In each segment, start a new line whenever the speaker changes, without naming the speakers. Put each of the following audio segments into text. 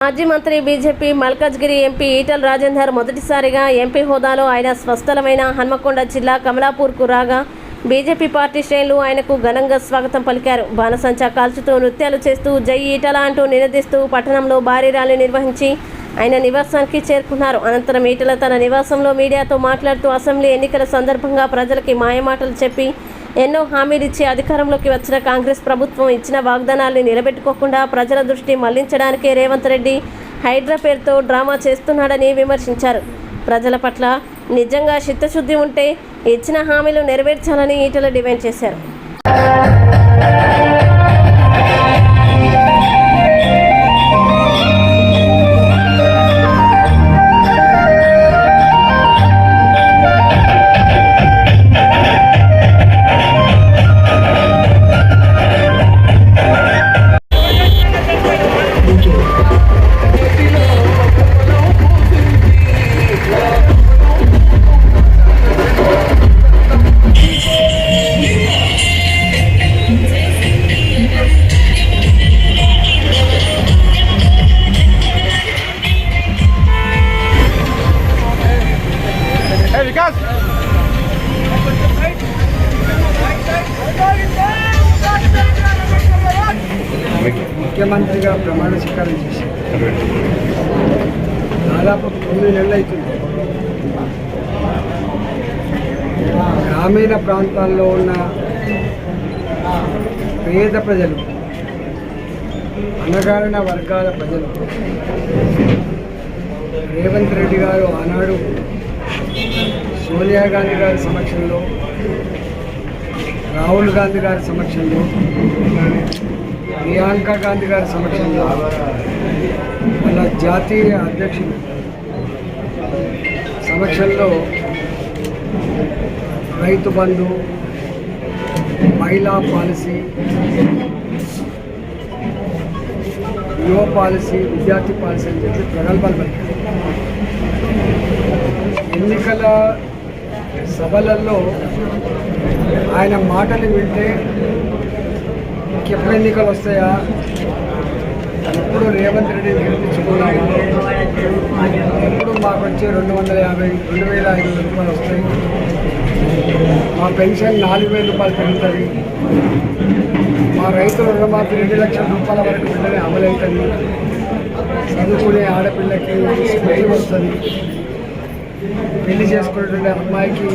మాజీ మంత్రి BJP Malkajgiri MP Etela Rajender మొదటిసారిగా ఎంపీ హోదాలో ఆయన స్వస్థలమైన హన్మకొండ జిల్లా కమలాపూర్కు రాగా బీజేపీ పార్టీ శ్రేణులు ఆయనకు ఘనంగా స్వాగతం పలికారు. బాణసంచా కాల్చుతూ నృత్యాలు చేస్తూ జై ఈటల అంటూ నినదిస్తూ పట్టణంలో భారీ ర్యాలీ నిర్వహించి ఆయన నివాసానికి చేరుకున్నారు. అనంతరం ఈటల తన నివాసంలో మీడియాతో మాట్లాడుతూ అసెంబ్లీ ఎన్నికల సందర్భంగా ప్రజలకి మాయమాటలు చెప్పి ఎన్నో హామీలిచ్చి అధికారంలోకి వచ్చిన కాంగ్రెస్ ప్రభుత్వం ఇచ్చిన వాగ్దానాల్ని నిలబెట్టుకోకుండా ప్రజల దృష్టి మళ్ళించడానికే రేవంత్ రెడ్డి హైడ్రా పేరుతో డ్రామా చేస్తున్నాడని విమర్శించారు. ప్రజల పట్ల నిజంగా చిత్తశుద్ధి ఉంటే ఇచ్చిన హామీలు నెరవేర్చాలని ఈటల డిమాండ్ చేశారు.
ముఖ్యమంత్రిగా ప్రమాణ స్వీకారం చేసి దాదాపు తొమ్మిది నెలలు అవుతుంది గ్రామీణ ప్రాంతాల్లో ఉన్న పేద ప్రజలు అణగారిన వర్గాల ప్రజలు రేవంత్ రెడ్డి గారు ఆనాడు సోనియా గాంధీ గారి సమక్షంలో రాహుల్ గాంధీ గారి సమక్షంలో ప్రియాంక గాంధీ గారి సమక్షంలో మన జాతీయ అధ్యక్షులు సమక్షంలో రైతు బంధు మహిళా పాలసీ యువ పాలసీ విద్యార్థి పాలసీ అని చెప్పి ప్రగల్భాలు ఎన్నికల సభలలో ఆయన మాటలు వింటే ఎప్పుడు ఎన్నికలు వస్తాయా? ఎప్పుడు రేవంత్ రెడ్డి గెలిపించుకున్నాము ఎప్పుడు మాకు వచ్చే రెండు వందల యాభై రెండు వేల ఐదు వందల రూపాయలు వస్తాయి? మా పెన్షన్ నాలుగు వేల రూపాయలు పెరుగుతుంది. మా రైతుల రుణమాఫీ రెండు లక్షల రూపాయల వరకు వెంటనే అమలవుతుంది. చదువుకునే ఆడపిల్లకి స్ప్రే వస్తుంది. పెళ్ళి చేసుకునేటువంటి అమ్మాయికి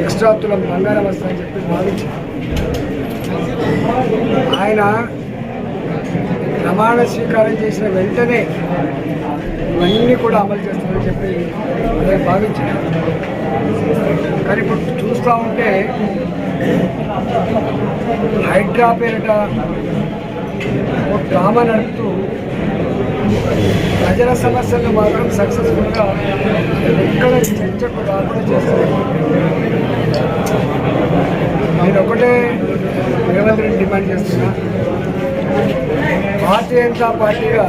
ఎక్స్ట్రా తులం బంగారం వస్తుందని చెప్పి భావించారు ఆయన ప్రమాణ స్వీకారం చేసిన వెంటనే ఇవన్నీ కూడా అమలు చేస్తామని చెప్పి నేను భావించాను కానీ ఇప్పుడు చూస్తూ ఉంటే హైడ్రా పేరిట ఓ డ్రామా నడుపుతూ ప్రజల సమస్యలను మాత్రం సక్సెస్ఫుల్గా ఎక్కడ చర్చకు రాకుండా చేస్తున్నారు నేను ఒకటే రేవంత్ రెడ్డి డిమాండ్ చేస్తున్నా. భారతీయ జనతా పార్టీగా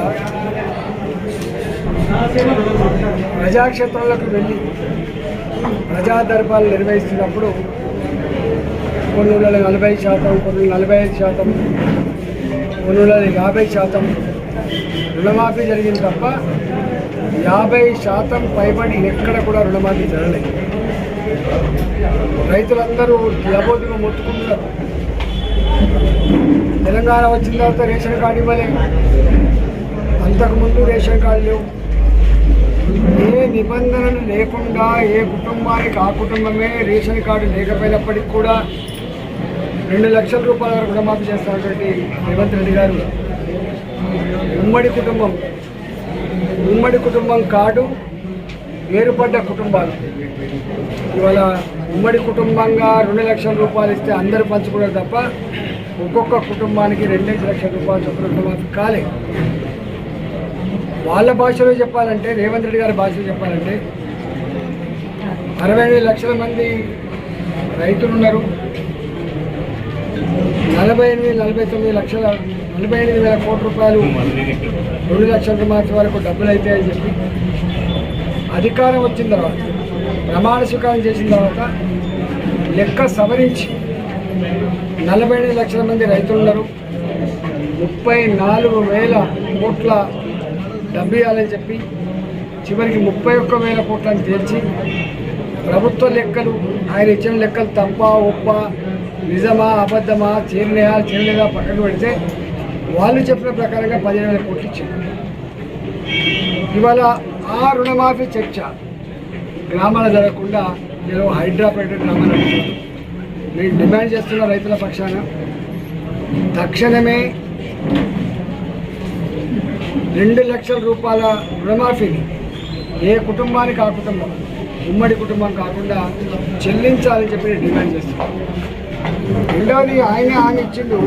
ప్రజాక్షేత్రంలోకి వెళ్ళి ప్రజా దర్బాలు నిర్వహిస్తున్నప్పుడు కొన్ని నలభై శాతం కొన్ని నలభై ఐదు శాతం కొన్ని యాభై శాతం రుణమాఫీ జరిగింది తప్ప యాభై శాతం పైబడి ఎక్కడ కూడా రుణమాఫీ జరగలేదు. రైతులందరూ లబోదిగా మొత్తుకుంటున్నారు. తెలంగాణ వచ్చిన తర్వాత రేషన్ కార్డు ఇవ్వలే. అంతకుముందు రేషన్ కార్డు లేవు. ఏ నిబంధనలు లేకుండా ఏ కుటుంబానికి ఆ కుటుంబమే రేషన్ కార్డు లేకపోయినప్పటికీ కూడా రెండు లక్షల రూపాయల వరకు రుణమాఫీ చేస్తున్నటువంటి రేవంత్ రెడ్డి గారు. ఉమ్మడి కుటుంబం. ఉమ్మడి కుటుంబం కాదు వేరుపడ్డ కుటుంబాలు. ఇవాళ ఉమ్మడి కుటుంబంగా రెండు లక్షల రూపాయలు ఇస్తే అందరూ పంచుకున్నారు తప్ప ఒక్కొక్క కుటుంబానికి రెండైదు లక్షల రూపాయలు చొప్పున రుణమాఫీ కాలే. వాళ్ళ భాషలో చెప్పాలంటే రేవంత్ రెడ్డి గారి భాషలో చెప్పాలంటే అరవై ఐదు లక్షల మంది రైతులు ఉన్నారు నలభై ఎనిమిది నలభై తొమ్మిది లక్షల ఎనభై ఎనిమిది వేల కోట్ల రూపాయలు రెండు లక్షల రూపాయల వరకు డబ్బులు అయితే చెప్పి అధికారం వచ్చిన తర్వాత ప్రమాణ స్వీకారం చేసిన తర్వాత లెక్క సవరించి నలభై ఎనిమిది లక్షల మంది రైతులు ఉన్నారు. ముప్పై నాలుగు వేల కోట్ల డబ్బు ఇవ్వాలని చెప్పి చివరికి ముప్పై ఒక్క వేల కోట్లను తీర్చి ప్రభుత్వ లెక్కలు ఆయన ఇచ్చిన లెక్కలు తప్ప ఉప్ప నిజమా అబద్ధమా చేరినయా చేరలేదా పక్కకు పెడితే వాళ్ళు చెప్పిన ప్రకారంగా పదిహేను వేల కోట్లు ఇచ్చారు. ఇవాళ ఆ రుణమాఫీ చర్చ గ్రామాల జరగకుండా నేను హైడ్రా పెట్టే గ్రామాలు నేను డిమాండ్ చేస్తున్న రైతుల పక్షాన తక్షణమే రెండు లక్షల రూపాయల రుణమాఫీని ఏ కుటుంబానికి ఆ కుటుంబం ఉమ్మడి కుటుంబం కాకుండా చెల్లించాలని చెప్పి డిమాండ్ చేస్తున్నాను రెండవది ఆయన హామీ ఇచ్చిండు.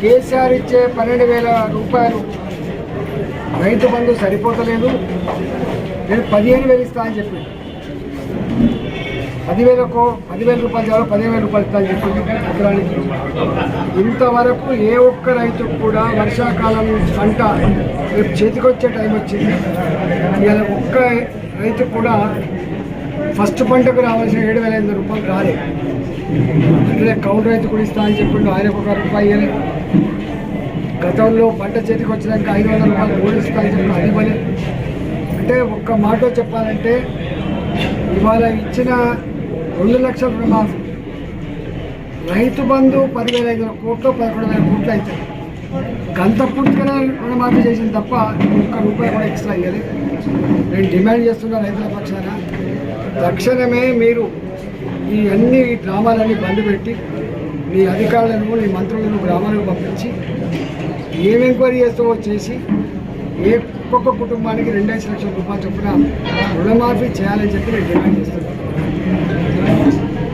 కేసీఆర్ ఇచ్చే పన్నెండు వేల రూపాయలు రైతు బంధు సరిపోతలేదు. నేను పదిహేను వేలు ఇస్తా అని చెప్పిండు పదివేలకు పదివేల రూపాయలు చాలు పదిహేను రూపాయలు ఇస్తా అని చెప్పింది ఎకరానికి ఇంతవరకు ఏ ఒక్క రైతు కూడా వర్షాకాలం పంట రేపు చేతికొచ్చే టైం వచ్చింది. ఇవాళ ఒక్క రైతు కూడా ఫస్ట్ పంటకు రావాల్సిన ఏడు వేల ఎనిమిది రూపాయలు రాలేదు అంటే కౌంటర్ రైతు కూడా ఇస్తా అని చెప్పిండు ఆయనకు ఒక రూపాయి ఇవ్వలేదు. గతంలో పంట చేతికి వచ్చినాక ఐదు వందల రూపాయలు కూడా ఇస్తా అని అది అంటే ఒక్క మాట చెప్పాలంటే ఇవాళ ఇచ్చిన రెండు లక్షల రుణమాఫీ. రైతు బంధు పదివేల ఐదు వందల కోట్లు పదకొండు వేల కోట్లు అవుతాయి. గంత పూర్తిగానే రుణమాఫీ చేసింది తప్ప ఒక్క రూపాయి కూడా ఎక్స్ట్రా అయ్యేది నేను డిమాండ్ చేస్తున్నా రైతుల పక్షాన. తక్షణమే మీరు ఈ అన్ని డ్రామాలన్నీ బంద్ పెట్టి మీ అధికారులను మీ మంత్రులను గ్రామాలకు పంపించి ఏం ఎంక్వైరీ చేస్తావో చేసి ఏ ఒక్కొక్క కుటుంబానికి రెండైదు లక్షల రూపాయలు చొప్పున రుణమాఫీ చేయాలని చెప్పి నేను డిమాండ్ చేస్తున్నాను.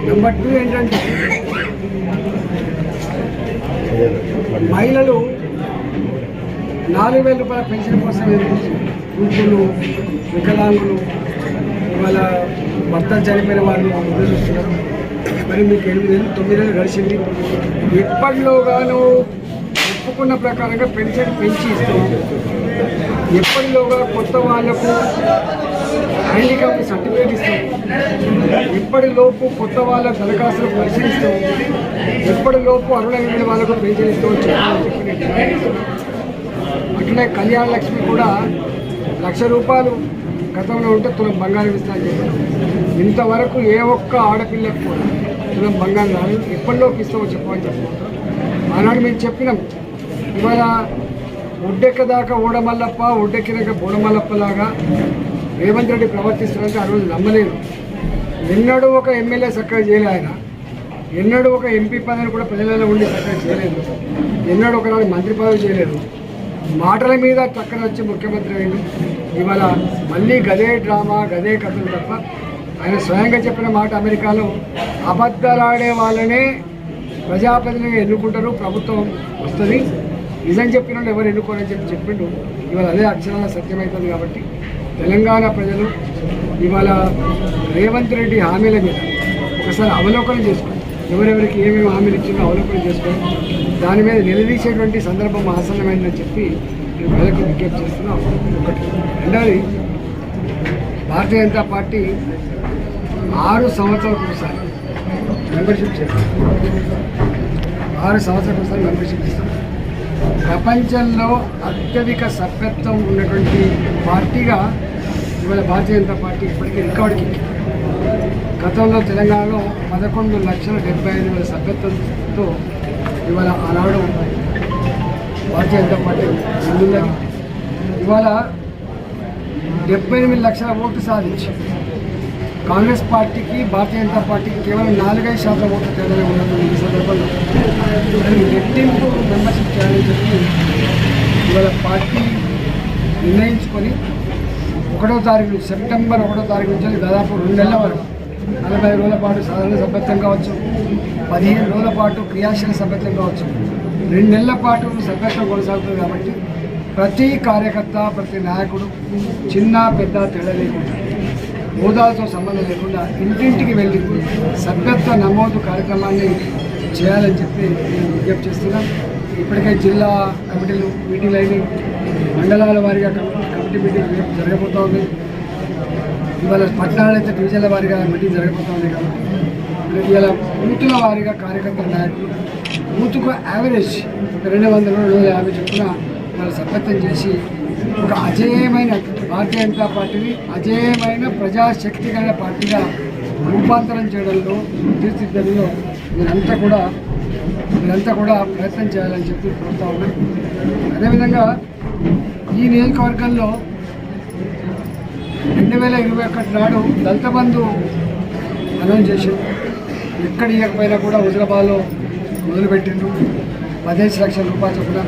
నెంబర్ టూ ఏంటంటే మహిళలు నాలుగు వేల రూపాయల పెన్షన్ కోసం వృద్ధులు వికలాంగులు వాళ్ళ భర్త చనిపోయిన వాళ్ళు ఎదురు చూస్తున్నారు మరి మీకు ఎనిమిది నెలలు తొమ్మిది నెలలు గడిచింది. ఎప్పటిలోగాను ఒప్పుకున్న ప్రకారంగా పెన్షన్ పెంచి ఇస్తాం ఎప్పటిలోగా కొత్త వాళ్ళకు హ్యాండిక్యాప్ సర్టిఫికేట్ ఇస్తాం ఎప్పటిలోపు కొత్త వాళ్ళ దరఖాస్తులు పరిశీలిస్తాం ఎప్పటిలోపు అరుణమైన వాళ్ళకు పెన్షన్ ఇస్తాం చెప్పాలని అట్లే కళ్యాణ లక్ష్మి కూడా లక్ష రూపాయలు గతంలో ఉంటే తులం బంగారం ఇస్తా అని చెప్పారు. ఇంతవరకు ఏ ఒక్క ఆడపిల్లకు కూడా తులం బంగారం రాదు ఎప్పటిలోకి ఇస్తామో చెప్పమని చెప్పుకుంటాం ఆనాడు మేము చెప్పినాం. ఇవాళ ఒడ్డెక్క దాకా ఓడమల్లప్ప ఒడ్డెక్కినాక బోడమల్లప్ప లాగా రేవంత్ రెడ్డి ప్రవర్తిస్తున్నారంటే ఆ రోజు నమ్మలేదు. ఎన్నడూ ఒక ఎమ్మెల్యే చక్కగా చేయలే ఆయన. ఎన్నడూ ఒక ఎంపీ పదవిని కూడా ప్రజలలో ఉండి చక్కగా చేయలేదు. ఎన్నడూ ఒకనాడు మంత్రి పదవి చేయలేదు. మాటల మీద చక్కన వచ్చి ముఖ్యమంత్రి అయింది ఇవాళ మళ్ళీ గదే డ్రామా గదే కథలు తప్ప ఆయన స్వయంగా చెప్పిన మాట అమెరికాలో అబద్ధాలాడే వాళ్ళనే ప్రజాప్రతినిధిగా ఎన్నుకుంటారు ప్రభుత్వం వస్తుంది. నిజం చెప్పిన వాళ్ళు ఎవరు ఎన్నుకోరని చెప్పి చెప్పిండు. ఇవాళ అదే అక్షరాల సత్యమవుతుంది కాబట్టి తెలంగాణ ప్రజలు ఇవాళ రేవంత్ రెడ్డి హామీల మీద ఒకసారి అవలోకనం చేసుకోండి. ఎవరెవరికి ఏమేమి హామీలు ఇచ్చిందో అవలోకనం చేసుకొని దాని మీద నిలదీసేటువంటి సందర్భం ఆసన్నమైందని చెప్పి నేను ప్రజలకు విజ్ఞప్తి చేస్తున్నాం ఒకటి రెండవది భారతీయ జనతా పార్టీ ఆరు సంవత్సరాలకు ఒకసారి మెంబర్షిప్ చేస్తాం ఆరు సంవత్సరాలకు ఒకసారి మెంబర్షిప్ ఇస్తాం ప్రపంచంలో అత్యధిక సభ్యత్వం ఉన్నటువంటి పార్టీగా ఇవాళ భారతీయ జనతా పార్టీ ఇప్పటికీ రికార్డుకి గతంలో తెలంగాణలో పదకొండు లక్షల డెబ్బై ఐదు వేల సభ్యత్వంతో ఇవాళ ఆనాడు భారతీయ జనతా పార్టీ ముందున్నది. ఇవాళ డెబ్బై ఎనిమిది లక్షల ఓట్లు సాధించింది. కాంగ్రెస్ పార్టీకి భారతీయ జనతా పార్టీకి కేవలం నాలుగైదు శాతం ఓట్ల తేడానే ఉన్నటువంటి ఈ సందర్భంలో. దాన్ని రెట్టింపు మెంబర్షిప్ చేయాలని చెప్పి ఇవాళ పార్టీ నిర్ణయించుకొని ఒకటో తారీఖు నుంచి సెప్టెంబర్ ఒకటో తారీఖు నుంచి దాదాపు రెండు నెలల వరకు నలభై రోజుల పాటు సాధారణ సభ్యత్వం కావచ్చు పదిహేను రోజుల పాటు క్రియాశీల సభ్యత్వం కావచ్చు. రెండు నెలల పాటు సభ్యత్వం కొనసాగుతుంది కాబట్టి ప్రతి కార్యకర్త ప్రతి నాయకుడు చిన్న పెద్ద తేడా లేకుండా హోదాలతో సంబంధం లేకుండా ఇంటింటికి వెళ్ళి సభ్యత్వ నమోదు కార్యక్రమాన్ని చేయాలని చెప్పి నేను విజ్ఞప్తి చేస్తున్నాం ఇప్పటికే జిల్లా కమిటీలు మీటింగ్లు అయినాయి. మండలాల వారిగా కమిటీ కమిటీ మీటింగ్ జరగబోతూ ఉంది. ఇవాళ పట్టణాలు అయితే డివిజన్ల వారిగా మీటింగ్ జరగబోతూ ఉంది కాబట్టి. ఇవాళ బూతుల వారిగా కార్యకర్తల నాయకులు బూతుకు యావరేజ్ రెండు వందల రెండు వందల యాభై చొప్పున వాళ్ళ సభ్యత్వం చేసి ఒక అజేయమైన భారతీయ జనతా పార్టీని అజేయమైన ప్రజాశక్తి కలిగిన పార్టీగా రూపాంతరం చేయడంలో తీర్చిదిద్దడంలో మీరంతా కూడా మీరంతా కూడా ప్రయత్నం చేయాలని చెప్పి కోరుతా ఉన్నాం. అదేవిధంగా ఈ నియోజకవర్గంలో రెండు వేల ఇరవై ఒకటి నాడు దళిత బంధు అనౌన్స్ చేశారు. ఎక్కడ ఇవ్వకపోయినా కూడా హుజరాబాద్లో మొదలుపెట్టిండ్రు. పదిహేను లక్షల రూపాయలు చొప్పున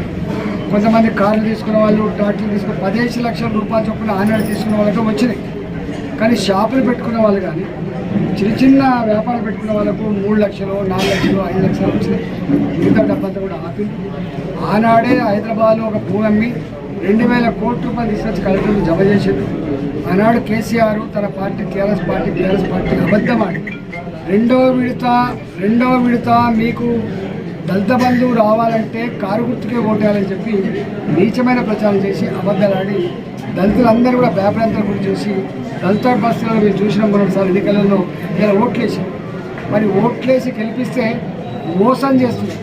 కొంతమంది కార్లు తీసుకున్న వాళ్ళు ట్రాక్టర్లు తీసుకున్న పదిహేను లక్షల రూపాయలు చొప్పున ఆనాడు తీసుకున్న వాళ్ళకి వచ్చినాయి. కానీ షాపులు పెట్టుకున్న వాళ్ళు కానీ చిన్న చిన్న వ్యాపారాలు పెట్టుకున్న వాళ్ళకు మూడు లక్షలు నాలుగు లక్షలు ఐదు లక్షలు వచ్చినాయి. మిగతా డబ్బంతా కూడా ఆపింది ఆనాడే హైదరాబాద్లో ఒక భూమి అమ్మి రెండు వేల కోట్ల రూపాయలు తీసుకొచ్చి కలెక్టర్లు జమ చేసిండు. ఆనాడు కేసీఆర్ తన party TRS party TRS party అబద్ధమాడి రెండవ విడత రెండవ విడత మీకు దళిత బంధువు రావాలంటే కారు గుర్తుకే ఓటేయాలని చెప్పి నీచమైన ప్రచారం చేసి అబద్ధాలాడి దళితులందరూ కూడా భయప్రాంతాలు గురి చేసి దళిత బస్సులను మీరు చూసిన మరోసారి ఎన్నికలలో ఇలా ఓట్లేసి. మరి ఓట్లేసి గెలిపిస్తే మోసం చేస్తుంది.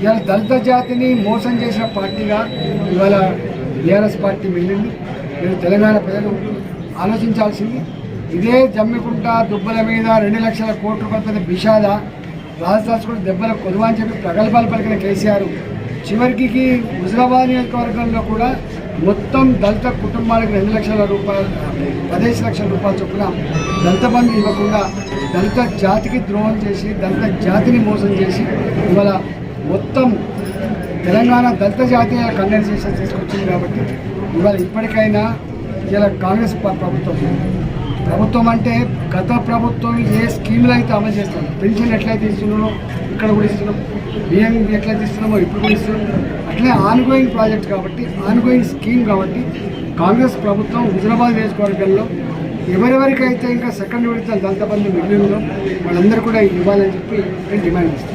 ఇవాళ దళిత జాతిని మోసం చేసిన పార్టీగా ఇవాళ బీఆర్ఎస్ పార్టీ వెళ్ళింది. మీరు తెలంగాణ ప్రజలు ఆలోచించాల్సింది. ఇదే జమ్మికుంట దుబ్బల మీద రెండు లక్షల కోట్ల రూపాయల బిషాద రాజధాని కూడా దెబ్బల కొదువా అని చెప్పి ప్రగల్భాలు పలికిన కేసీఆర్. చివరికి హుజరాబాద్ నియోజకవర్గంలో కూడా మొత్తం దళిత కుటుంబాలకు రెండు లక్షల రూపాయలు పదిహేను లక్షల రూపాయలు చొప్పున దళిత బంధు ఇవ్వకుండా దళిత జాతికి ద్రోహం చేసి దళిత జాతిని మోసం చేసి ఇవాళ మొత్తం తెలంగాణ దళిత జాతీయ కండెన్సేషన్ తీసుకొచ్చింది కాబట్టి ఇవాళ ఇప్పటికైనా ఇలా కాంగ్రెస్ ప్రభుత్వం ప్రభుత్వం అంటే గత ప్రభుత్వం ఏ స్కీమ్లు అయితే అమలు చేస్తున్నాం పెన్షన్ ఎట్లయితే ఇస్తున్నామో ఇక్కడ కూడా ఇస్తున్నాం బియ్యం ఎట్లయితే ఇస్తున్నామో ఇప్పుడు కూడా ఇస్తున్నాం అట్లే ఆన్గోయింగ్ ప్రాజెక్ట్ కాబట్టి ఆన్గోయింగ్ స్కీమ్ కాబట్టి కాంగ్రెస్ ప్రభుత్వం హుజరాబాద్ నియోజకవర్గంలో ఎవరెవరికైతే ఇంకా సెకండ్ విడత దళిత బంధు మిగిలిందో వాళ్ళందరూ కూడా ఇవ్వాలని చెప్పి నేను డిమాండ్ చేస్తాను